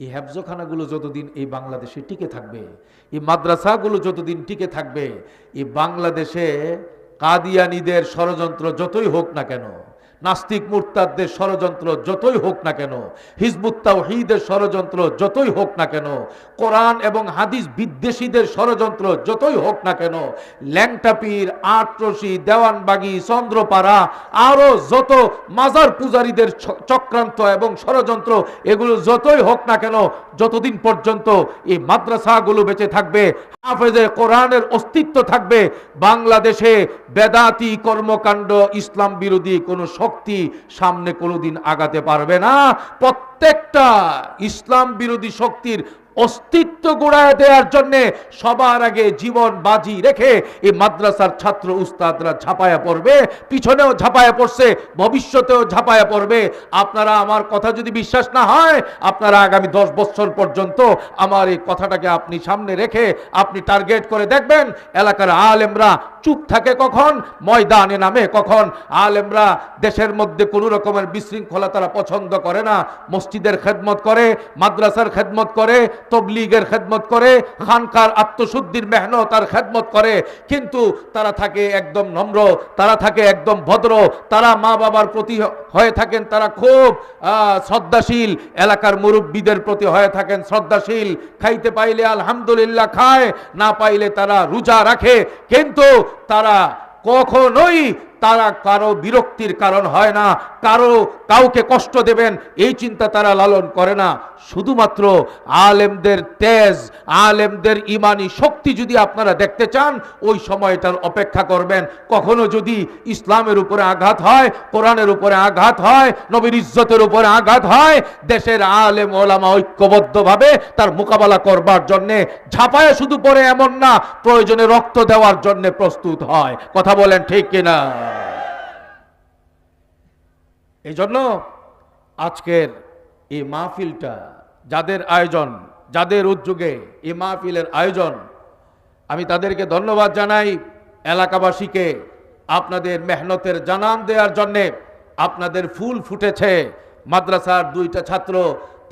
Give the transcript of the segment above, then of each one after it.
এই হ্যাবজখানাগুলো যতদিন এই বাংলাদেশে টিকে থাকবে, এই মাদ্রাসাগুলো যতদিন টিকে থাকবে, এই বাংলাদেশে কাদিয়ানিদের ষড়যন্ত্র যতই হোক না কেন নাস্তিক মুরতাদদের ষড়যন্ত্র যতই হোক না কেন হিজবুত্তাহিদের ষড়যন্ত্র যতই হোক না কেন, কোরআন এবং হাদিস বিদ্বেষীদের ষড়যন্ত্র যতই হোক না কেন, ল্যাংটাপির, আটরশি, দেওয়ানবাগি, চন্দ্রপাড়া, আরও যত মাজার পূজারীদের চক্রান্ত এবং ষড়যন্ত্র, এগুলো যতই হোক না কেন, যতদিন পর্যন্ত এই মাদ্রাসাগুলো বেঁচে থাকবে, হাফেজে কোরআনের অস্তিত্ব থাকবে, বাংলাদেশে বেদাতি কর্মকাণ্ড ইসলাম বিরোধী কোনো শক্তি সামনে কোনোদিন আগাতে পারবে না। প্রত্যেকটা ইসলাম বিরোধী শক্তির অস্তিত্ব গোড়ায় দেওয়ার জন্যে সবার আগে জীবন বাজি রেখে এই মাদ্রাসার ছাত্র উস্তাদরা ঝাঁপায়া পড়বে, পিছনেও ঝাঁপায়া পড়ছে, ভবিষ্যতেও ঝাঁপায়া পড়বে। আপনারা আমার কথা যদি বিশ্বাস না হয়, আপনারা আগামী দশ বছর পর্যন্ত আমার এই কথাটাকে আপনি সামনে রেখে আপনি টার্গেট করে দেখবেন, এলাকার আলেমরা চুপ থাকে কখন? ময়দানে নামে কখন? আলেমরা দেশের মধ্যে কোনো রকমের বিশৃঙ্খলা তারা পছন্দ করে না। মসজিদের খেদমত করে, মাদ্রাসার খেদমত করে, তবলিগের খেদমত করে, খানকার আত্মশুদ্ধির মেহনত আর খেদমত করে। কিন্তু তারা থাকে একদম নম্র, তারা থাকে একদম ভদ্র, তারা মা বাবার প্রতি হয়ে থাকেন তারা খুব শ্রদ্ধাশীল। এলাকার মুরব্বীদের প্রতি হয়ে থাকেন শ্রদ্ধাশীল। খাইতে পাইলে আলহামদুলিল্লাহ খায়, না পাইলে তারা রোজা রাখে। কিন্তু তারা কখনোই তারা কারও বিরক্তির কারণ হয় না। কারও কাউকে কষ্ট দেবেন, এই চিন্তা তারা লালন করে না। শুধুমাত্র আলেমদের তেজ, আলেমদের ইমানি শক্তি যদি আপনারা দেখতে চান, ওই সময়টার অপেক্ষা করবেন। কখনো যদি ইসলামের উপরে আঘাত হয়, কোরআনের উপরে আঘাত হয়, নবীর ইজ্জতের উপরে আঘাত হয়, দেশের আলেম ওলামা ঐক্যবদ্ধভাবে তার মোকাবেলা করবার জন্যে ঝাঁপায় শুধু পরে এমন না, প্রয়োজনে রক্ত দেওয়ার জন্যে প্রস্তুত হয়। কথা বলেন ঠিক কিনা? এই জন্য আজকের এই মাহফিলটা, যাদের আয়োজন, যাদের উদ্যোগে এই মাহফিলের আয়োজন, আমি তাদেরকে ধন্যবাদ জানাই এলাকাবাসীকে আপনাদের মেহনতের জানান দেওয়ার জন্যে। আপনাদের ফুল ফুটেছে, মাদ্রাসার দুইটা ছাত্র,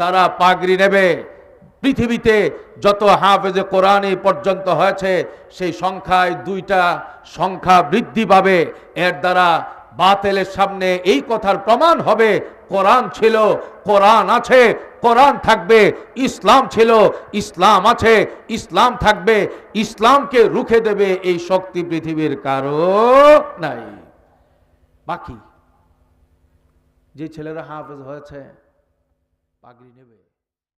তারা পাগড়ি নেবে। পৃথিবীতে যত হাফেজে কোরআন পর্যন্ত হয়েছে, সেই সংখ্যায় দুইটা সংখ্যা বৃদ্ধি পাবে। এর দ্বারা বাতেলের সামনে এই কথার প্রমাণ হবে। কোরআন ছিল, কোরআন আছে, কোরআন থাকবে, ইসলাম ছিল, ইসলাম আছে, ইসলাম থাকবে, ইসলামকে রুখে দেবে এই শক্তি পৃথিবীর কারও নাই। বাকি, যে ছেলেরা হাফেজ হয়েছে, পাগড়ি নেবে।